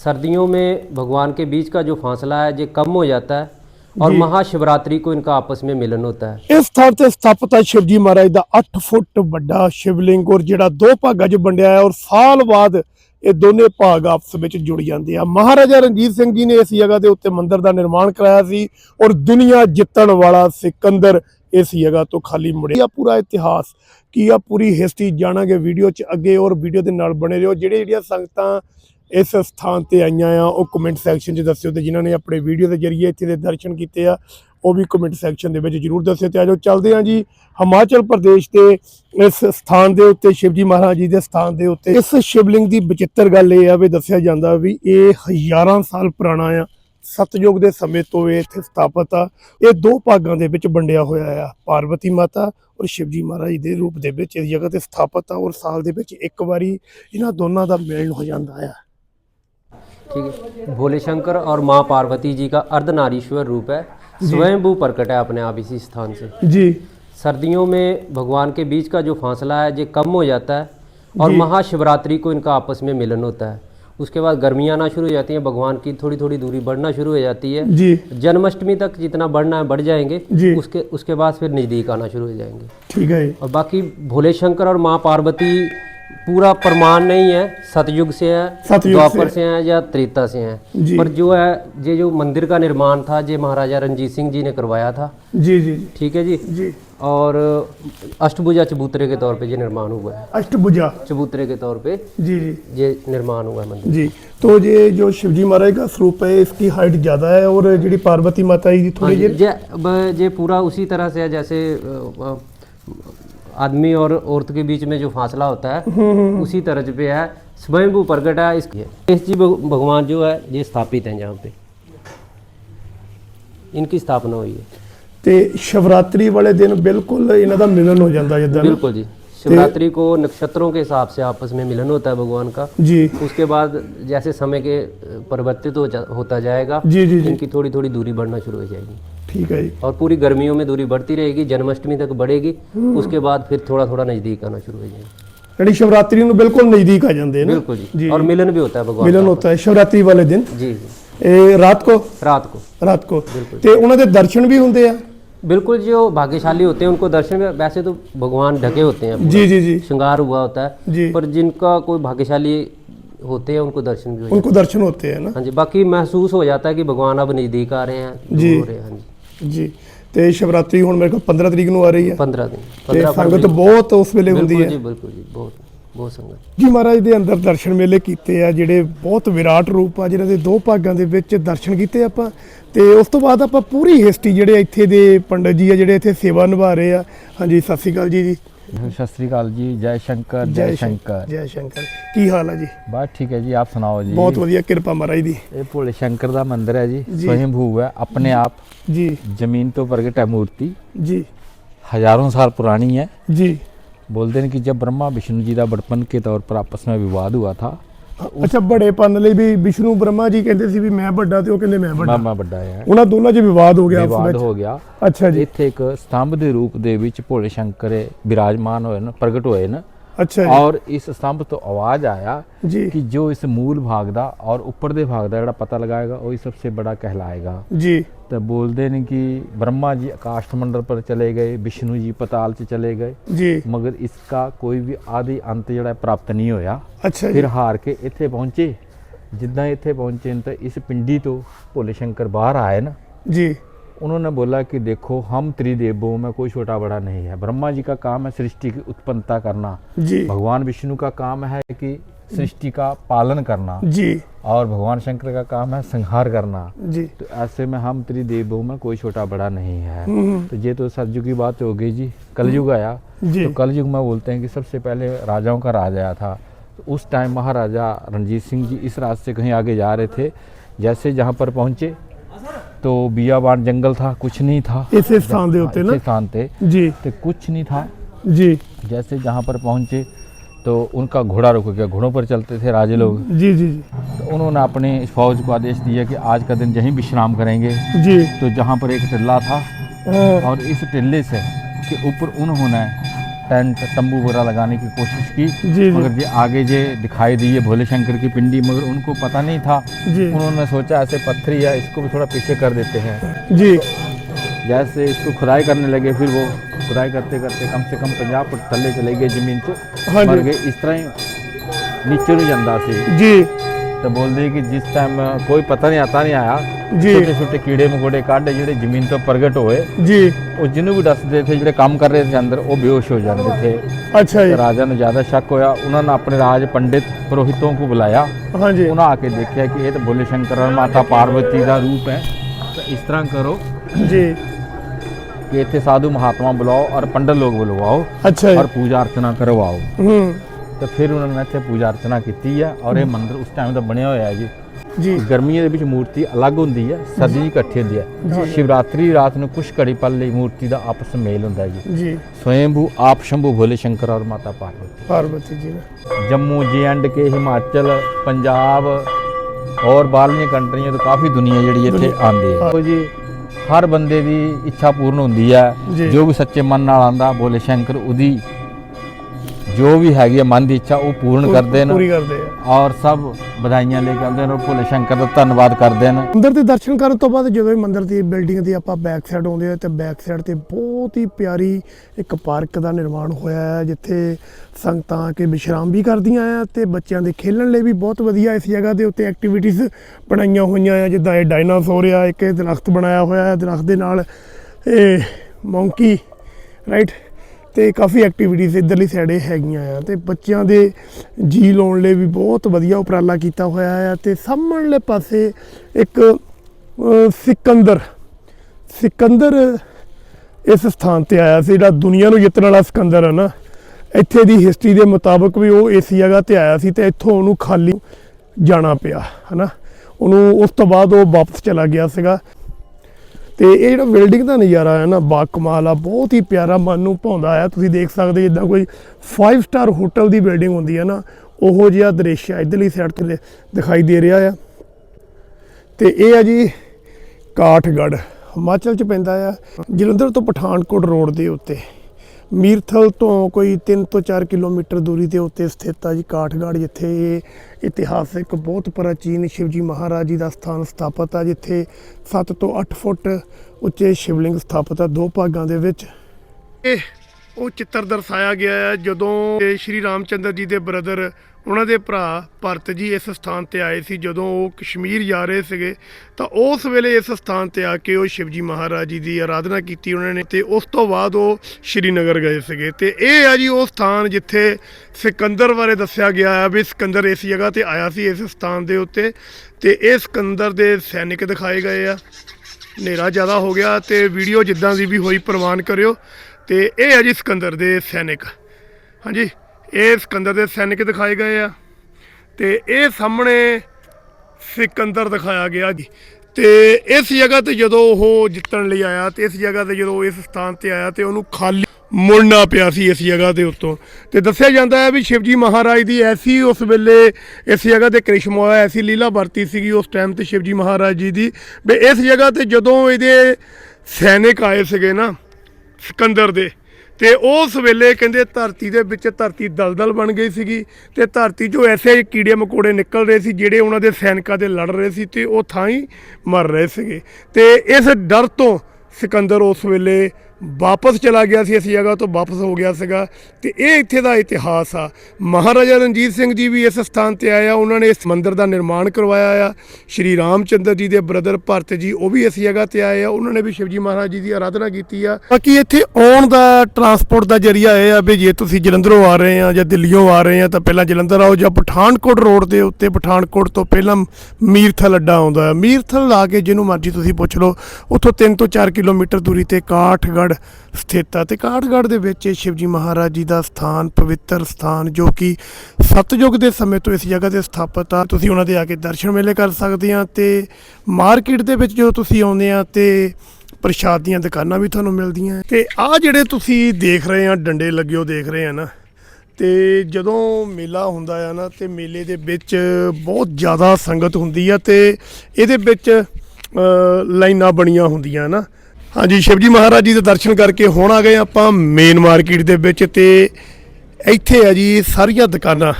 सर्दियों में भगवान के बीच का जो फासला है ये कम हो जाता है और जी। महाशिवरात्रि को इनका आपस में मिलन होता है ਇਸ ਥਾਂ ਤੇ ਸਥਾਪਿਤ ਹੈ ਸ਼ਿਵਜੀ ਮਹਾਰਾਜ ਦਾ 8 ਫੁੱਟ ਵੱਡਾ ਸ਼ਿਵਲਿੰਗ ਔਰ ਜਿਹੜਾ ਦੋ ਭਾਗਾਂ 'ਚ ਵੰਡਿਆ ਹੈ ਔਰ ਸਾਲ ਬਾਅਦ ਇਹ ਦੋਨੇ ਭਾਗ ਆਪਸ ਵਿੱਚ ਜੁੜ ਜਾਂਦੇ ਆ ਮਹਾਰਾਜਾ ਰਣਜੀਤ ਸਿੰਘ ਜੀ ਨੇ ਇਸ ਜਗ੍ਹਾ ਦੇ ਉੱਤੇ ਮੰਦਿਰ ਦਾ ਨਿਰਮਾਣ ਕਰਾਇਆ ਸੀ ਔਰ ਦੁਨੀਆ ਜਿੱਤਣ ਵਾਲਾ ਸਿਕੰਦਰ ਇਸ ਜਗ੍ਹਾ ਤੋਂ ਖਾਲੀ ਮੁੜਿਆ ਪੂਰਾ ਇਤਿਹਾਸ ਕੀ ਆ ਪੂਰੀ ਹਿਸਟਰੀ ਜਾਣਾਂਗੇ ਵੀਡੀਓ 'ਚ ਅੱਗੇ ਔਰ ਵੀਡੀਓ ਦੇ ਨਾਲ ਬਣੇ ਰਹੋ ਜਿਹੜੇ ਜਿਹੜੀਆਂ ਸੰਗਤਾਂ ਇਸ ਸਥਾਨ ਤੇ ਆਈਆਂ ਆ। ਉਹ ਕਮੈਂਟ ਸੈਕਸ਼ਨ 'ਚ ਦੱਸਿਓ ਤੇ ਜਿਨ੍ਹਾਂ ਨੇ ਆਪਣੇ ਵੀਡੀਓ ਦੇ ਜ਼ਰੀਏ ਇੱਥੇ ਦੇ ਦਰਸ਼ਨ ਕੀਤੇ ਆ, ਉਹ ਵੀ ਕਮੈਂਟ ਸੈਕਸ਼ਨ ਦੇ ਵਿੱਚ ਜਰੂਰ ਦੱਸਿਓ ਤੇ ਆਜੋ ਚੱਲਦੇ ਹਾਂ ਜੀ ਹਿਮਾਚਲ ਪ੍ਰਦੇਸ਼ ਦੇ ਇਸ ਸਥਾਨ ਦੇ ਉੱਤੇ ਸ਼ਿਵਜੀ ਮਹਾਰਾਜ ਜੀ ਦੇ ਸਥਾਨ ਦੇ ਉੱਤੇ। ਇਸ ਸ਼ਿਵਲਿੰਗ ਦੀ ਬਚਿੱਤਰ ਗੱਲ ਇਹ ਆ ਵੀ ਦੱਸਿਆ ਜਾਂਦਾ ਵੀ ਇਹ ਹਜ਼ਾਰਾਂ ਸਾਲ ਪੁਰਾਣਾ ਆ। ਸਤਯੁਗ ਦੇ ਸਮੇਂ ਤੋਂ ਇਹ ਇੱਥੇ ਸਥਾਪਿਤ ਆ। ਇਹ ਦੋ ਭਾਗਾਂ ਦੇ ਵਿੱਚ ਵੰਡਿਆ ਹੋਇਆ ਆ। ਪਾਰਵਤੀ ਮਾਤਾ ਔਰ ਸ਼ਿਵਜੀ ਮਹਾਰਾਜ ਦੇ ਰੂਪ ਦੇ ਵਿੱਚ ਇਸ ਜਗ੍ਹਾ ਤੇ ਸਥਾਪਿਤ ਆ ਔਰ ਸਾਲ ਦੇ ਵਿੱਚ ਇੱਕ ਵਾਰੀ ਇਹਨਾਂ ਦੋਨਾਂ ਦਾ ਮਿਲਣ ਹੋ ਜਾਂਦਾ ਆ। ठीक है। भोले शंकर और माँ पार्वती जी का अर्धनारीश्वर रूप है। स्वयं भू प्रकट है अपने आप इसी स्थान से। जी। सर्दियों में भगवान के बीच का जो फासला है ये कम हो जाता है और महाशिवरात्रि को इनका आपस में मिलन होता है। उसके बाद गर्मियाँ आना शुरू हो जाती हैं भगवान की थोड़ी थोड़ी दूरी बढ़ना शुरू हो जाती है। जी। जन्माष्टमी तक जितना बढ़ना है बढ़ जाएँगे। जी। उसके उसके बाद फिर नज़दीक आना शुरू हो जाएँगे। ठीक है। और बाकी भोले शंकर और माँ पार्वती पूरा प्रमाण नहीं है सतयुग से है द्वापर से, से है या त्रेता से है पर जो है ये जो मंदिर का निर्माण था ये महाराजा रंजीत सिंह जी ने करवाया था जी जी ठीक है जी जी और अष्टभुजा चबूतरे के तौर पे ये निर्माण हुआ है अष्टभुजा चबूतरे के तौर पे जी जी ये निर्माण हुआ है मंदिर जी तो ये जो शिव जी महाराज का स्वरूप है इसकी हाइट ज्यादा है और जी पार्वती माता जी थोड़ी ये पूरा उसी तरह से है जैसे आदमी और औरत के बीच में जो फासला होता है उसी तरह पे है स्वयंभू प्रकट है इसकी इस जी भग- भगवान जो है ये स्थापित हैं यहाँ पे इनकी स्थापना हुई है ਤੇ शिवरात्रि वाले दिन बिल्कुल ਇਹਨਾਂ ਦਾ ਮਿਲਨ ਹੋ ਜਾਂਦਾ ਜਿੱਦਾਂ ਨਾ। बिल्कुल जी शिवरात्रि को नक्षत्रों के हिसाब से आपस में मिलन होता है भगवान का जी उसके बाद जैसे समय के अ, परिवर्तित हो जा, होता जाएगा जी जी जी इनकी थोड़ी थोड़ी दूरी बढ़ना शुरू हो जाएगी ठीक है जी और पूरी गर्मियों में दूरी बढ़ती रहेगी जन्माष्टमी तक बढ़ेगी उसके बाद फिर थोड़ा थोड़ा नजदीक आना शुरू हो जाएगा ਜਿਹੜੀ ਸ਼ਿਵਰਾਤਰੀ ਨੂੰ ਬਿਲਕੁਲ ਨਜ਼ਦੀਕ ਆ ਜਾਂਦੇ ਨੇ बिल्कुल जी और मिलन भी होता है भगवान ਮਿਲਨ ਹੁੰਦਾ ਹੈ ਸ਼ਿਵਰਾਤਰੀ ਵਾਲੇ ਦਿਨ जी जी ਇਹ ਰਾਤ ਕੋ रात को ਰਾਤ ਕੋ ਤੇ ਉਹਨਾਂ ਦੇ ਦਰਸ਼ਨ ਵੀ ਹੁੰਦੇ ਆ बिल्कुल जो भाग्यशाली होते हैं उनको दर्शन में वैसे तो भगवान ढके होते हैं जी जी जी श्रृंगार हुआ होता जी। है पर जिनका कोई भाग्यशाली होते हैं उनको दर्शन भी हो जाते उनको दर्शन होते हैं ना हैं हाँ जी बाकी महसूस हो जाता है कि भगवान अब नजदीक आ रहे हैं दूर जी। हो रहे हैं हाँ जी ਜੀ। ਤੇ ਸ਼ਿਵਰਾਤਰੀ ਹੁਣ ਮੇਰੇ ਕੋਲ 15 ਤਰੀਕ ਨੂੰ ਆ ਰਹੀ ਹੈ। 15 ਦਿਨ ਤੇ ਸੰਗਤ ਬਹੁਤ ਉਸ ਵੇਲੇ ਹੁੰਦੀ ਹੈ। ਬਿਲਕੁਲ ਜੀ ਬਹੁਤ ਬਹੁਤ ਸੰਗਤ। ਜੀ ਮਹਾਰਾਜ ਦੇ ਅੰਦਰ ਦਰਸ਼ਨ ਮੇਲੇ ਕੀਤੇ ਆ ਜਿਹੜੇ ਬਹੁਤ ਵਿਰਾਟ ਰੂਪ ਆ ਜਿਹਨਾਂ ਦੇ ਦੋ ਭਾਗਾਂ ਦੇ ਵਿੱਚ ਦਰਸ਼ਨ ਕੀਤੇ ਆਪਾਂ। ਤੇ ਉਸ ਤੋਂ ਬਾਅਦ ਆਪਾਂ ਪੂਰੀ ਹਿਸਟਰੀ ਜਿਹੜੇ ਇੱਥੇ ਦੇ ਪੰਡਤ ਜੀ ਆ ਜਿਹੜੇ ਇੱਥੇ ਸੇਵਾ ਨਿਭਾ ਰਹੇ ਆ। ਹਾਂਜੀ ਸਤਿ ਸ਼੍ਰੀ ਅਕਾਲ ਜੀ ਜੀ। सत श्रीकाल जी जय शंकर जय शंकर ਜੈ ਸ਼ੰਕਰ ਕੀ ਹਾਲ ਆ ਜੀ बस ठीक है जी आप सुनाओ जी ਬਹੁਤ ਵਧੀਆ ਕਿਰਪਾ ਮਹਾਰਾਜ ਦੀ ये भोले शंकर का मंदिर है जी जी। स्वयंभू है अपने आप ਜੀ जमीन तो प्रगट है मूर्ति ਜੀ हजारों साल पुरानी है ਜੀ बोलते हैं कि जब ब्रह्मा विष्णु जी का बड़पन के तौर पर आपस में विवाद हुआ था ਅੱਛਾ ਬੜੇ ਪੰਨ ਲਈ ਵੀ ਵਿਸ਼ਨੂੰ ਬ੍ਰਹਮਾ ਜੀ ਕਹਿੰਦੇ ਸੀ ਵੀ ਮੈਂ ਵੱਡਾ ਤੇ ਉਹ ਕਹਿੰਦੇ ਮੈਂ ਵੱਡਾ। ਮਾਮਾ ਵੱਡਾ ਆ ਉਹਨਾਂ ਦੋਨਾਂ 'ਚ ਵਿਵਾਦ ਹੋ ਗਿਆ ਵਿਵਾਦ ਹੋ ਗਿਆ। ਅੱਛਾ ਜੀ। ਇੱਥੇ ਇੱਕ ਸਤੰਭ ਦੇ ਰੂਪ ਦੇ ਵਿੱਚ ਭੋਲੇ ਸ਼ੰਕਰ ਬਿਰਾਜਮਾਨ ਹੋਏ ਨੇ ਪ੍ਰਗਟ ਹੋਏ ਨੇ। ਅੱਛਾ ਜੀ। ਔਰ ਇਸ ਸਤੰਭ ਤੋਂ ਆਵਾਜ਼ ਆਇਆ ਕਿ ਜੋ ਇਸ ਮੂਲ ਭਾਗ ਦਾ ਔਰ ਉੱਪਰ ਦੇ ਭਾਗ ਦਾ ਜਿਹੜਾ ਪਤਾ ਲਗਾਏਗਾ ਉਹ ਹੀ ਸਭ ਤੋਂ ਬੜਾ ਕਹਿਲਾਏਗਾ। तो बोलते हैं कि ब्रह्मा जी आकाश मंडल पर चले गए विष्णु जी पताल से चले गए ਜੀ मगर इसका कोई भी आदि अंत ਜਿਹੜਾ ਪ੍ਰਾਪਤ ਨਹੀਂ ਹੋਇਆ ਅੱਛਾ ਜੀ ਫਿਰ ਹਾਰ ਕੇ ਇੱਥੇ ਪਹੁੰਚੇ ਜਿੱਦਾਂ ਇੱਥੇ ਪਹੁੰਚੇ ਨੇ ਤਾਂ ਇਸ ਪਿੰਡੀ ਤੋਂ ਭੋਲੇ शंकर बाहर आए ना जी उन्होंने बोला कि देखो हम त्रिदेवों में कोई छोटा बड़ा नहीं है ब्रह्मा जी का काम है सृष्टि की उत्पन्नता करना जी भगवान विष्णु का काम है कि सृष्टि का पालन करना जी और भगवान शंकर का काम है संहार करना। जी। तो ऐसे में हम त्रिदेव में कोई छोटा बड़ा नहीं है। हम्म। तो ये तो सरजुग की बात हो गई जी। कलयुग हम्म। आया जी। तो कलयुग में बोलते हैं कि सबसे पहले राजाओं का राज आया था। तो उस टाइम महाराजा रणजीत सिंह जी इस रास्ते से कहीं आगे जा रहे थे। जैसे जहाँ पर पहुँचे तो बियाबान जंगल था कुछ नहीं था। स्थान थे जी। तो कुछ नहीं था। जी। जैसे जहाँ पर पहुँचे तो उनका घोड़ा रुक गया। घोड़ों पर चलते थे राजे लोग। जी जी जी। तो उन्होंने अपने फौज को आदेश दिया कि आज का दिन यहीं विश्राम करेंगे। जी। तो जहाँ पर एक टिल्ला था हाँ, और इस टिल्ले से के ऊपर उन्होंने टेंट तंबू वगैरह लगाने की कोशिश की। जी, जी। मगर ये आगे जे दिखाई दी है भोले शंकर की पिंडी मगर उनको पता नहीं था। उन्होंने सोचा ऐसे पत्थर या इसको भी थोड़ा पीछे कर देते हैं। जी। जैसे इसको खुदाई करने लगे फिर वो खुदाई करते करते कम से कम 50 फुट थल्ले चले गए जमीन तो हाँ मर जी। गए इस तरह ही नीचे नहीं ਜਾਂਦਾ ਸੀ ਜੀ तो बोल दी कि जिस टाइम कोई पता नहीं आता नहीं आया जी। छोटे छोटे कीड़े मकोड़े काटे ਜਿਹੜੇ ਜ਼ਮੀਨ ਤੋਂ ਪ੍ਰਗਟ ਹੋਏ ਜੀ ਉਹ ਜਿਹਨੂੰ ਵੀ ਦੱਸਦੇ ਥੇ ਜਿਹੜੇ ਕੰਮ ਕਰ ਰਹੇ ਸੀ ਅੰਦਰ ਉਹ ਬੇਹੋਸ਼ ਹੋ ਜਾਂਦੇ ਥੇ ਅੱਛਾ ਜੀ ਤੇ ਰਾਜਾ ਨੂੰ ਜ਼ਿਆਦਾ ਸ਼ੱਕ ਹੋਇਆ ਉਹਨਾਂ ਨੇ ਆਪਣੇ ਰਾਜ ਪੰਡਿਤ ਪੁਰੋਹਿਤੋਂ ਨੂੰ ਬੁਲਾਇਆ ਹਾਂਜੀ ਉਹਨਾਂ ਆ ਕੇ ਦੇਖਿਆ ਕਿ ਇਹ ਤਾਂ ਭੋਲੇ ਸ਼ੰਕਰ ਔਰ ਮਾਤਾ ਪਾਰਵਤੀ ਦਾ ਰੂਪ ਹੈ ਤਾਂ ਇਸ ਤਰ੍ਹਾਂ ਕਰੋ ਜੀ। ਕਿ ਇੱਥੇ ਸਾਧੂ ਮਹਾਤਮਾ ਬੁਲਾਓ ਔਰ ਪੰਡਤ ਲੋਕ ਬੁਲਵਾਓ ਅੱਛਾ ਔਰ ਜੀ ਪੂਜਾ ਅਰਚਨਾ ਕਰਵਾਓ। ਹੂੰ। ਤੇ ਫਿਰ ਉਹਨਾਂ ਨੇ ਇੱਥੇ ਪੂਜਾ ਅਰਚਨਾ ਕੀਤੀ ਹੈ ਔਰ ਇਹ ਮੰਦਿਰ ਉਸ ਟਾਈਮ ਦਾ ਬਣਿਆ ਹੋਇਆ ਹੈ ਜੀ। ਜੀ। ਗਰਮੀਆਂ ਦੇ ਵਿੱਚ ਮੂਰਤੀ ਅਲੱਗ ਹੁੰਦੀ ਹੈ ਸਰਦੀ ਇਕੱਠੀ ਹੁੰਦੀ ਹੈ ਸ਼ਿਵਰਾਤਰੀ ਰਾਤ ਨੂੰ ਕੁਝ ਘੜੀ ਪਲ ਲਈ ਮੂਰਤੀ ਦਾ ਆਪਸ ਮੇਲ ਹੁੰਦਾ ਹੈ ਜੀ। ਜੀ। ਸਵੈੰਭੂ ਆਪ ਸ਼ੰਭੂ ਭੋਲੇ ਸ਼ੰਕਰ ਔਰ ਮਾਤਾ ਪਾਰਵਤੀ। ਪਾਰਵਤੀ ਜੀ ਨੇ ਜੰਮੂ ਜੇ ਐਂਡ ਕੇ ਹਿਮਾਚਲ ਪੰਜਾਬ ਔਰ ਬਾਹਰਲੀਆਂ ਕੰਟਰੀਆਂ ਤੋਂ ਕਾਫੀ ਦੁਨੀਆ ਜਿਹੜੀ ਇੱਥੇ ਆਉਂਦੀ ਹੈ। ਦੇਖੋ ਜੀ ਹਰ ਬੰਦੇ ਦੀ ਇੱਛਾ ਪੂਰਨ ਹੁੰਦੀ। ਹੈ ਜੋ ਵੀ ਸੱਚੇ ਮਨ ਨਾਲ ਆਂਦਾ ਭੋਲੇ ਸ਼ੰਕਰ ਉਹਦੀ ਜੋ ਵੀ ਹੈਗੀ ਹੈ ਮਨ ਦੀ ਇੱਛਾ ਉਹ ਪੂਰਨ ਕਰਦੇ ਨੇ ਪੂਰੀ ਕਰਦੇ ਆ। ਔਰ ਸਭ ਵਧਾਈਆਂ ਲੈ ਕੇ ਆਉਂਦੇ ਨੇ ਔਰ ਭੋਲੇ ਸ਼ੰਕਰ ਦਾ ਧੰਨਵਾਦ ਕਰਦੇ ਨੇ। ਮੰਦਿਰ ਦੇ ਦਰਸ਼ਨ ਕਰਨ ਤੋਂ ਬਾਅਦ ਜਦੋਂ ਮੰਦਿਰ ਦੀ ਬਿਲਡਿੰਗ ਦੀ ਆਪਾਂ ਬੈਕ ਸਾਈਡ ਆਉਂਦੇ ਆ ਤੇ ਬੈਕ ਸਾਈਡ ਤੇ ਬਹੁਤ ਹੀ ਪਿਆਰੀ ਇੱਕ ਪਾਰਕ ਦਾ ਨਿਰਮਾਣ ਹੋਇਆ ਹੈ ਜਿੱਥੇ ਸੰਗਤਾਂ ਆ ਕੇ ਵਿਸ਼ਰਾਮ ਵੀ ਕਰਦੀਆਂ ਆ ਤੇ ਬੱਚਿਆਂ ਦੇ ਖੇਡਣ ਲਈ ਵੀ ਬਹੁਤ ਵਧੀਆ ਇਸ ਜਗ੍ਹਾ ਦੇ ਉੱਤੇ ਐਕਟੀਵਿਟੀਜ਼ ਬਣਾਈਆਂ ਹੋਈਆਂ ਆ ਜਿੱਦਾਂ ਇਹ ਡਾਇਨਾਸੌਰ ਆ ਇੱਕ ਇਹ ਦਰਖਤ ਬਣਾਇਆ ਹੋਇਆ ਹੈ ਦਰਖਤ ਦੇ ਨਾਲ ਇਹ ਮੌਂਕੀ ਰਾਈਟ ਤੇ ਕਾਫੀ ਐਕਟੀਵਿਟੀਜ਼ ਇਧਰਲੀ ਸਾਈਡੇ ਹੈਗੀਆਂ ਆ ਤੇ ਬੱਚਿਆਂ ਦੇ ਜੀ ਲਾਉਣ ਲਈ ਵੀ ਬਹੁਤ ਵਧੀਆ ਉਪਰਾਲਾ ਕੀਤਾ ਹੋਇਆ ਆ ਤੇ ਸਾਹਮਣੇ ਪਾਸੇ ਇੱਕ ਸਿਕੰਦਰ ਸਿਕੰਦਰ ਇਸ ਸਥਾਨ ਤੇ ਆਇਆ ਸੀ, ਜਿਹੜਾ ਦੁਨੀਆ ਨੂੰ ਜਿੱਤਣ ਵਾਲਾ ਸਿਕੰਦਰ ਹੈ ਨਾ। ਇੱਥੇ ਦੀ ਹਿਸਟਰੀ ਦੇ ਮੁਤਾਬਕ ਵੀ ਉਹ ਇਸ ਜਗ੍ਹਾ ਤੇ ਆਇਆ ਸੀ ਤੇ ਇੱਥੋਂ ਉਹਨੂੰ ਖਾਲੀ ਜਾਣਾ ਪਿਆ, ਹਨਾ। ਉਹਨੂੰ ਉਸ ਤੋਂ ਬਾਅਦ ਉਹ ਵਾਪਸ ਚਲਾ ਗਿਆ ਸੀਗਾ। ਤੇ ਇਹ ਜਿਹੜਾ ਬਿਲਡਿੰਗ ਦਾ ਨਜ਼ਾਰਾ ਹੈ ਨਾ ਬਾ ਕਮਾਲ ਆ, ਬਹੁਤ ਹੀ ਪਿਆਰਾ ਮਨ ਨੂੰ ਭਾਉਂਦਾ ਆ। ਤੁਸੀਂ ਦੇਖ ਸਕਦੇ ਜਿੱਦਾਂ ਕੋਈ 5 ਸਟਾਰ ਹੋਟਲ ਦੀ ਬਿਲਡਿੰਗ ਹੁੰਦੀ ਹੈ ਨਾ, ਉਹੋ ਜਿਹਾ ਦ੍ਰਿਸ਼ ਆ, ਇਧਰਲੀ ਸਾਈਡ ਤੇ ਦਿਖਾਈ ਦੇ ਰਿਹਾ ਆ। ਤੇ ਇਹ ਆ ਜੀ ਕਾਠਗੜ੍ਹ, ਹਿਮਾਚਲ ਚ ਪੈਂਦਾ ਆ, ਜਲੰਧਰ ਤੋਂ ਪਠਾਨਕੋਟ ਰੋਡ ਦੇ ਉੱਤੇ। ਮੀਰਥਲ ਤੋਂ ਕੋਈ 3 ਤੋਂ 4 ਕਿਲੋਮੀਟਰ ਦੂਰੀ ਦੇ ਉੱਤੇ ਸਥਿਤ ਆ ਜੀ ਕਾਠਗੜ੍ਹ, ਜਿੱਥੇ ਇਹ ਇਤਿਹਾਸਿਕ, ਬਹੁਤ ਪ੍ਰਾਚੀਨ ਸ਼ਿਵਜੀ ਮਹਾਰਾਜ ਜੀ ਦਾ ਸਥਾਨ ਸਥਾਪਿਤ ਆ, ਜਿੱਥੇ 7 ਤੋਂ 8 ਫੁੱਟ ਉੱਚੇ ਸ਼ਿਵਲਿੰਗ ਸਥਾਪਿਤ ਆ, ਦੋ ਭਾਗਾਂ ਦੇ ਵਿੱਚ। ਇਹ ਉਹ ਚਿੱਤਰ ਦਰਸਾਇਆ ਗਿਆ ਹੈ ਜਦੋਂ ਇਹ ਸ਼੍ਰੀ ਰਾਮਚੰਦਰ ਜੀ ਦੇ ਬ੍ਰਦਰ ਉਹਨਾਂ ਦੇ ਭਰਾ ਭਰਤ ਜੀ ਇਸ ਸਥਾਨ ਤੇ ਆਏ ਸੀ। ਜਦੋਂ ਉਹ ਕਸ਼ਮੀਰ ਜਾ ਰਹੇ ਸੀਗੇ, ਤਾਂ ਉਸ ਵੇਲੇ ਇਸ ਸਥਾਨ ਤੇ ਆ ਕੇ ਉਹ ਸ਼ਿਵਜੀ ਮਹਾਰਾਜ ਜੀ ਦੀ ਆਰਾਧਨਾ ਕੀਤੀ ਉਹਨਾਂ ਨੇ ਤੇ ਉਸ ਤੋਂ ਬਾਅਦ ਉਹ ਸ਼੍ਰੀਨਗਰ ਗਏ ਸੀਗੇ। ਤੇ ਇਹ ਆ ਜੀ ਉਹ ਸਥਾਨ ਜਿੱਥੇ ਸਿਕੰਦਰ ਬਾਰੇ ਦੱਸਿਆ ਗਿਆ ਹੈ ਵੀ ਸਿਕੰਦਰ ਇਸ ਜਗ੍ਹਾ ਤੇ ਆਇਆ ਸੀ, ਇਸ ਸਥਾਨ ਦੇ ਉੱਤੇ। ਤੇ ਇਹ ਸਿਕੰਦਰ ਦੇ ਸੈਨਿਕ ਦਿਖਾਏ ਗਏ ਆ। ਹਨੇਰਾ ਜ਼ਿਆਦਾ ਹੋ ਗਿਆ ਤੇ ਵੀਡੀਓ ਜਿੱਦਾਂ ਦੀ ਵੀ ਹੋਈ ਪ੍ਰਵਾਨ ਕਰਿਓ। ਤੇ ਇਹ ਹੈ ਜੀ ਸਿਕੰਦਰ ਦੇ ਸੈਨਿਕ। ਹਾਂਜੀ। ਇਹ ਸਿਕੰਦਰ ਦੇ ਸੈਨਿਕ ਦਿਖਾਏ ਗਏ ਆ। ਤੇ ਇਹ ਸਾਹਮਣੇ ਸਿਕੰਦਰ ਦਿਖਾਇਆ ਗਿਆ ਜੀ। ਤੇ ਇਸ ਜਗ੍ਹਾ ਤੇ ਜਦੋਂ ਉਹ ਜਿੱਤਣ ਲਈ ਆਇਆ, ਤੇ ਇਸ ਜਗ੍ਹਾ ਤੇ ਜਦੋਂ ਇਸ ਸਥਾਨ ਤੇ ਆਇਆ, ਤੇ ਉਹਨੂੰ ਖਾਲੀ ਮੁੜਨਾ ਪਿਆ ਸੀ ਇਸ ਜਗ੍ਹਾ ਦੇ ਉੱਤੋਂ। ਤੇ ਦੱਸਿਆ ਜਾਂਦਾ ਹੈ ਵੀ ਸ਼ਿਵਜੀ ਮਹਾਰਾਜ ਦੀ ਐਸੀ ਉਸ ਵੇਲੇ ਇਸ ਜਗ੍ਹਾ ਤੇ ਕ੍ਰਿਸ਼ਮਾ ਹੋਇਆ ਐਸੀ ਲੀਲਾ ਵਰਤੀ ਸੀਗੀ ਉਸ ਟਾਈਮ ਤੇ ਸ਼ਿਵਜੀ ਮਹਾਰਾਜ ਜੀ ਦੀ। ਵੀ ਇਸ ਜਗ੍ਹਾ ਤੇ ਜਦੋਂ ਇਹਦੇ ਸੈਨਿਕ ਆਏ ਸੀਗੇ ਨਾ, ਸਿਕੰਦਰ ਦੇ ਤੇ ਉਸ ਵੇਲੇ ਕਹਿੰਦੇ ਧਰਤੀ ਦੇ ਵਿੱਚ ਧਰਤੀ ਦਲਦਲ ਬਣ ਗਈ ਸੀਗੀ ਤੇ ਧਰਤੀ 'ਚੋਂ ਐਸੇ ਕੀੜੇ ਮਕੋੜੇ ਨਿਕਲ ਰਹੇ ਸੀ ਜਿਹੜੇ ਉਹਨਾਂ ਦੇ ਸੈਨਿਕਾਂ ਦੇ ਲੜ ਰਹੇ ਸੀ ਤੇ ਉਹ ਥਾਂ ਹੀ ਮਰ ਰਹੇ ਸੀਗੇ। ਤੇ ਇਸ ਡਰ ਤੋਂ ਸਿਕੰਦਰ ਉਸ ਵੇਲੇ ਵਾਪਸ ਚਲਾ ਗਿਆ ਸੀ ਇਸ ਜਗ੍ਹਾ ਤੋਂ, ਵਾਪਸ ਹੋ ਗਿਆ ਸੀਗਾ। ਤੇ ਇਹ ਇੱਥੇ ਦਾ ਇਤਿਹਾਸ ਆ। ਮਹਾਰਾਜਾ ਰਣਜੀਤ ਸਿੰਘ ਜੀ ਵੀ ਇਸ ਸਥਾਨ ਤੇ ਆਏ ਆ। ਉਹਨਾਂ ਨੇ ਇਸ ਮੰਦਿਰ ਦਾ ਨਿਰਮਾਣ ਕਰਵਾਇਆ ਆ। ਸ਼੍ਰੀ ਰਾਮਚੰਦਰ ਜੀ ਦੇ ਬ੍ਰਦਰ ਭਰਤ ਜੀ, ਉਹ ਵੀ ਇਸ ਜਗ੍ਹਾ ਤੇ ਆਏ ਆ। ਉਹਨਾਂ ਨੇ ਵੀ ਸ਼ਿਵਜੀ ਮਹਾਰਾਜ ਜੀ ਦੀ ਆਰਾਧਨਾ ਕੀਤੀ ਆ। ਬਾਕੀ ਇੱਥੇ ਆਉਣ ਦਾ ਟਰਾਂਸਪੋਰਟ ਦਾ ਜਰੀਆ ਇਹ ਆ ਵੀ ਜੇ ਤੁਸੀਂ ਜਲੰਧਰੋਂ ਆ ਰਹੇ ਆ ਜਾਂ ਦਿੱਲੀੋਂ ਆ ਰਹੇ ਆ, ਤਾਂ ਪਹਿਲਾਂ ਜਲੰਧਰ ਆਓ ਜਾਂ ਪਠਾਨਕੋਟ ਰੋਡ ਦੇ ਉੱਤੇ, ਪਠਾਨਕੋਟ ਤੋਂ ਪਹਿਲਾਂ ਮੀਰਥਲ ਅੱਡਾ ਆਉਂਦਾ ਹੈ ਮੀਰਥਲ ਲਾ ਕੇ ਜਿਹਨੂੰ ਮਰਜ਼ੀ ਤੁਸੀਂ ਪੁੱਛ ਲਓ। ਉੱਥੋਂ 3 ਤੋਂ 4 ਕਿਲੋਮੀਟਰ ਦੂਰੀ ਤੇ ਕਾਠਗੜ੍ਹ ਸਥਿਤ ਆ। ਤੇ ਕਾਠਗੜ੍ਹ ਦੇ ਵਿੱਚ ਇਹ ਸ਼ਿਵਜੀ ਮਹਾਰਾਜ ਜੀ ਦਾ ਸਥਾਨ, ਪਵਿੱਤਰ ਸਥਾਨ, ਜੋ ਕਿ ਸਤਯੁਗ ਦੇ ਸਮੇਂ ਤੋਂ ਇਸ ਜਗ੍ਹਾ ਤੇ ਸਥਾਪਿਤ ਆ। ਤੁਸੀਂ ਉਹਨਾਂ ਦੇ ਆ ਕੇ ਦਰਸ਼ਨ ਮੇਲੇ ਕਰ ਸਕਦੇ ਆ ਤੇ ਮਾਰਕੀਟ ਦੇ ਵਿੱਚ ਜਦੋਂ ਤੁਸੀਂ ਆਉਂਦੇ ਆ ਤੇ ਪ੍ਰਸ਼ਾਦ ਦੀਆਂ ਦੁਕਾਨਾਂ ਵੀ ਤੁਹਾਨੂੰ ਮਿਲਦੀਆਂ। ਤੇ ਆ ਜਿਹੜੇ ਤੁਸੀਂ ਦੇਖ ਰਹੇ ਆ, ਡੰਡੇ ਲੱਗੇ ਹੋ ਦੇਖ ਰਹੇ ਆ ਨਾ, ਤੇ ਜਦੋਂ ਮੇਲਾ ਹੁੰਦਾ ਆ ਨਾ, ਤੇ ਮੇਲੇ ਦੇ ਵਿੱਚ ਬਹੁਤ ਜ਼ਿਆਦਾ ਸੰਗਤ ਹੁੰਦੀ ਆ ਤੇ ਇਹਦੇ ਵਿੱਚ ਲਾਈਨਾਂ ਬਣੀਆਂ ਹੁੰਦੀਆਂ ਨਾ। ਹਾਂਜੀ, ਸ਼ਿਵਜੀ ਮਹਾਰਾਜ ਜੀ ਦੇ ਦਰਸ਼ਨ ਕਰਕੇ ਹੁਣ ਆ ਗਏ ਆਪਾਂ ਮੇਨ ਮਾਰਕੀਟ ਦੇ ਵਿੱਚ ਤੇ ਇੱਥੇ ਆ ਜੀ ਸਾਰੀਆਂ ਦੁਕਾਨਾਂ।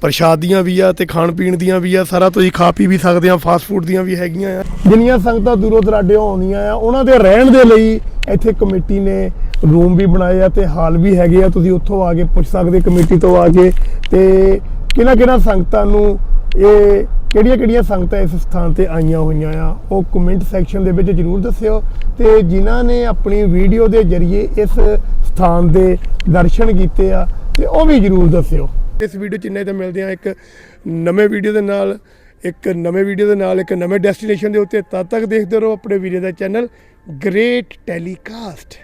ਪ੍ਰਸ਼ਾਦ ਦੀਆਂ ਵੀ ਆ ਤੇ ਖਾਣ ਪੀਣ ਦੀਆਂ ਵੀ ਆ, ਸਾਰਾ ਤੁਸੀਂ ਖਾ ਪੀ ਵੀ ਸਕਦੇ ਆ ਫਾਸਟ ਫੂਡ ਦੀਆਂ ਵੀ ਹੈਗੀਆਂ ਆ। ਜਿੰਨੀਆਂ ਸੰਗਤਾਂ ਦੂਰੋਂ ਦਰਾਡੇ ਆਉਂਦੀਆਂ ਆ, ਉਹਨਾਂ ਦੇ ਰਹਿਣ ਦੇ ਲਈ ਇੱਥੇ ਕਮੇਟੀ ਨੇ ਰੂਮ ਵੀ ਬਣਾਏ ਆ ਤੇ ਹਾਲ ਵੀ ਹੈਗੇ ਆ, ਤੁਸੀਂ ਉੱਥੋਂ ਆ ਕੇ ਪੁੱਛ ਸਕਦੇ, ਕਮੇਟੀ ਤੋਂ ਆ ਕੇ ਤੇ ਕਿਹਨਾਂ ਕਿਹਨਾਂ ਸੰਗਤਾਂ ਨੂੰ ਇਹ ਕਿਹੜੀਆਂ ਕਿਹੜੀਆਂ ਸੰਗਤਾਂ ਇਸ ਸਥਾਨ ਤੇ ਆਈਆਂ ਹੋਈਆਂ ਆ, ਉਹ ਕਮੈਂਟ ਸੈਕਸ਼ਨ ਦੇ ਵਿੱਚ ਜਰੂਰ ਦੱਸਿਓ ਤੇ ਜਿਨ੍ਹਾਂ ਨੇ ਆਪਣੀ ਵੀਡੀਓ ਦੇ ਜ਼ਰੀਏ ਇਸ ਸਥਾਨ ਦੇ ਦਰਸ਼ਨ ਕੀਤੇ ਆ, ਤੇ ਉਹ ਵੀ ਜਰੂਰ ਦੱਸਿਓ। ਇਸ ਵੀਡੀਓ ਚ ਇੰਨੇ ਤਾਂ ਮਿਲਦੇ ਆ ਇੱਕ ਨਵੇਂ ਵੀਡੀਓ ਦੇ ਨਾਲ, ਇੱਕ ਨਵੇਂ ਵੀਡੀਓ ਦੇ ਨਾਲ, ਇੱਕ ਨਵੇਂ ਡੈਸਟੀਨੇਸ਼ਨ ਦੇ ਉੱਤੇ ਤਦ ਤੱਕ ਦੇਖਦੇ ਰਹੋ ਆਪਣੇ ਵੀਰੇ ਦਾ ਚੈਨਲ ਗ੍ਰੇਟ ਟੈਲੀਕਾਸਟ